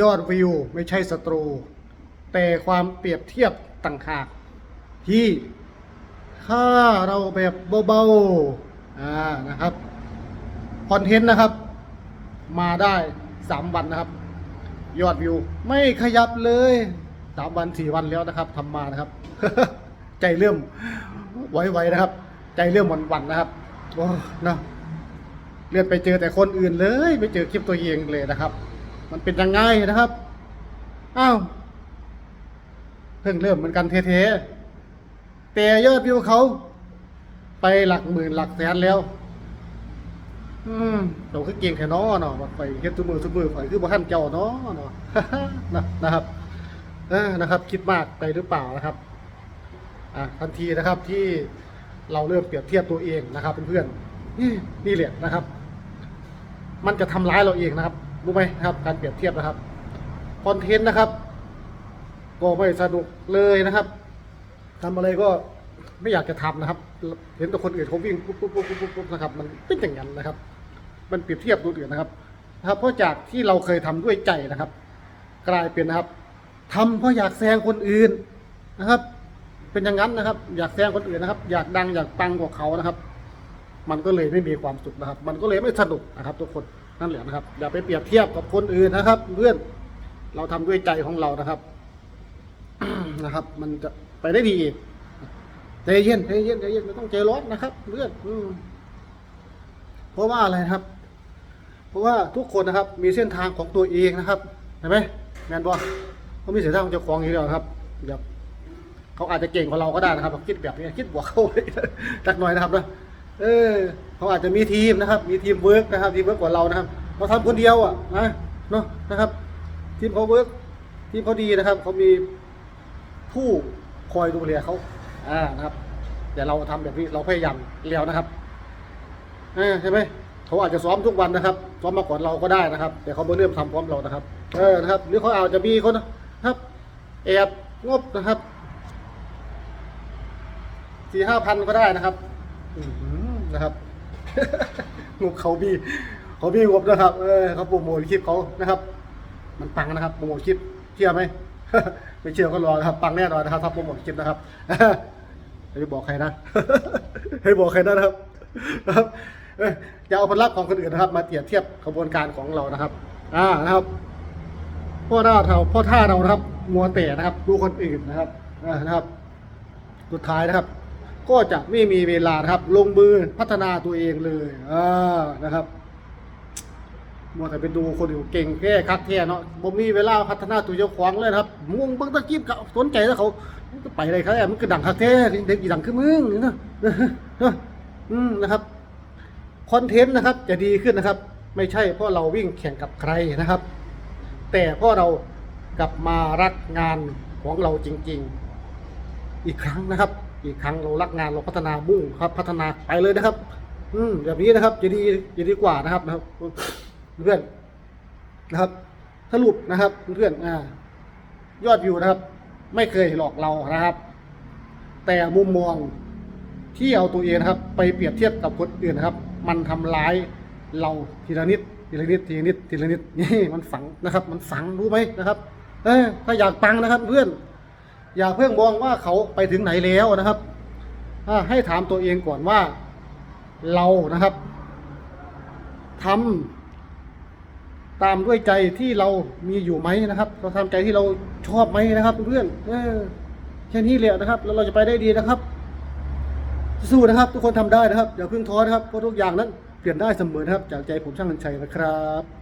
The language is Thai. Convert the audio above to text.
ยอดวิวไม่ใช่ศัตรู แต่ความเปรียบเทียบต่างหากที่ถ้าเราแบบเบาๆอ่านะครับคอนเทนต์นะครับ มาได้สามวันนะครับ ยอดวิว ไม่ขยับเลยสามวันสี่วันแล้วนะครับทำมานะครับ ใจเริ่มไหวๆนะครับ ใจเริ่มหวั่นๆนะครับโอ้นะเลื่อนไปเจอแต่คนอื่นเลย ไม่เจอคลิปตัวเองเลยนะครับ มันเป็นยังไงนะครับ อ้าวเพิ่งเริ่มเหมือนกันเทๆแต่ยอดวิวเขา ไปหลักหมื่นหลักแสนแล้ว อืมเราคือเก่งแค่น้อเนาะไปเฮ็ดทุกมือทุกมือไปคือบ่ทันเจ้าเนาะเนาะนะนะครับเออนะครับ คิดมากไปหรือเปล่านะครับ อะทันทีนะครับที่เราเริ่มเปรียบเทียบตัวเองนะครับเพื่อนๆนี่นี่แหละนะครับ มันจะทำร้ายเราเองนะครับ รู้ไหมครับ การเปรียบเทียบนะครับคอนเทนต์นะครับก็ไม่สนุกเลยนะครับทำอะไรก็ไม่อยากจะทำนะครับ เห็นแต่คนอื่นเขาวิ่งปุ๊บปุ๊บปุ๊บปุ๊บปุ๊บนะครับ มันเป็นอย่างนั้นนะครับ มันเปรียบเทียบตัวอื่นนะครับนะครับ เพราะจากที่เราเคยทำด้วยใจนะครับ กลายเป็นนะครับทำเพราะอยากแซงคนอื่นนะครับ เป็นอย่างนั้นนะครับ อยากแซงคนอื่นนะครับ อยากดังอยากปังกว่าเขานะครับ มันก็เลยไม่มีความสุขนะครับ มันก็เลยไม่สนุกนะครับ ทุกคนนั่นแหละนะครับอย่าไปเปรียบเทียบกับคนอื่นนะครับ เพื่อนเราทำด้วยใจของเรานะครับนะครับ มันจะไปได้ดีใจเย็นใจเย็นใจเย็นไม่ต้องใจร้อนนะครับเพื่อนอืเพราะว่าอะไรนะครับ เพราะว่าทุกคนนะครับ มีเส้นทางของตัวเองนะครับเห็นไหมแมนบอเขามีเส้นทางของเจ้าของอยู่แล้วครับอย่าเขาอาจจะเก่งกว่าเราก็ได้นะครับคิดแบบนี้คิดบวกเข้าไปจักหน่อยนะครับนะ เออเขาอาจจะมีทีมนะครับ มีทีมเวิร์กนะครับทีมเวิร์กกว่าเรานะครับเราทำคนเดียวอะนะเนาะนะครับ ทีมเขาเวิร์กทีมเขาดีนะครับเขามีผู้คอยดูแลเขาอ่านะครับแต่เราทำแบบนี้เราพยายามแล้วนะครับอ่าใช่ไหมเขาอาจจะซ้อมทุกวันนะครับซ้อมมาก่อนเราก็ได้นะครับ แต่เขาไม่เริ่มทำพร้อมเรานะครับ เออนะครับ หรือเขาอาจจะมีคนนะครับแอบงบนะครับสี่ห้าพันก็ได้นะครับอื นะครับงบเขาบีเขาบีงบนะครับเออเขาโปรโมทคลิปเขานะครับ มันปังนะครับโปรโมทคลิปเชื่อไหมไม่เชื่อก็รอนะครับปังแน่นอนนะครับถ้าโปรโมทคลิปนะครับไม่บอกใครนะให้บอกใครนะครับนะครับเอ้ยอย่าเอาผลลัพธ์ของคนอื่นนะครับ มาเปรียบเทียบกระบวนการของเรานะครับ อ่านะครับพราะถ้าเราพราะถ้าเรานะครับมัวแต่นะครับ ดูคนอื่นนะครับอ่านะครับ สุดท้ายนะครับ ก็จะไม่มีเวลาครับ ลงมือพัฒนาตัวเองเลยอ่านะครับมัวแต่ไปดูคนอื่นเก่งแค่คักแค่เนาะบ่มีเวลาพัฒนาตัวเจ้าของเลยครับมุ่งเบิ่งตะกี้ก็สนใจแล้วเขาก็ไปอะไรครับมันก็ดังคักแท้เด็กอีดังขึ้นมึงนี่นะเนาะอืมนะครับคอนเทนต์นะครับ จะดีขึ้นนะครับ ไม่ใช่เพราะเราวิ่งแข่งกับใครนะครับ แต่เพราะเรากลับมารักงานของเราจริง ๆ อีกครั้งนะครับ อีกครั้งเรารักงานเราพัฒนามุ่งครับ พัฒนาไปเลยนะครับ อืมแบบนี้นะครับจะดีจะดีกว่านะครับนะครับ เพื่อนนะครับ สรุปนะครับเพื่อนอ่ายอดวิวนะครับ ไม่เคยหลอกเรานะครับ แต่มุมมองที่เอาตัวเองนะครับ ไปเปรียบเทียบกับคนอื่นนะครับ มันทำร้ายเราทีละนิดทีละนิดทีละนิดทีละนิดนี่มันฝังนะครับ มันฝังรู้ไหมนะครับ เออถ้าอยากปังนะครับ เพื่อน อย่าเพิ่งมองว่าเขาไปถึงไหนแล้วนะครับให้ถามตัวเองก่อนว่าเรานะครับทำตามด้วยใจที่เรามีอยู่ไหมนะครับ เราทำใจที่เราชอบไหมนะครับ เพื่อนเออแค่นี้แหละนะครับ แล้วเราจะไปได้ดีนะครับ สู้นะครับ ทุกคนทำได้นะครับอย่าเพิ่งท้อนะครับเพราะทุกอย่างนั้นเปลี่ยนได้เสมอนะครับ จากใจผมช่างนันชัยนะครับ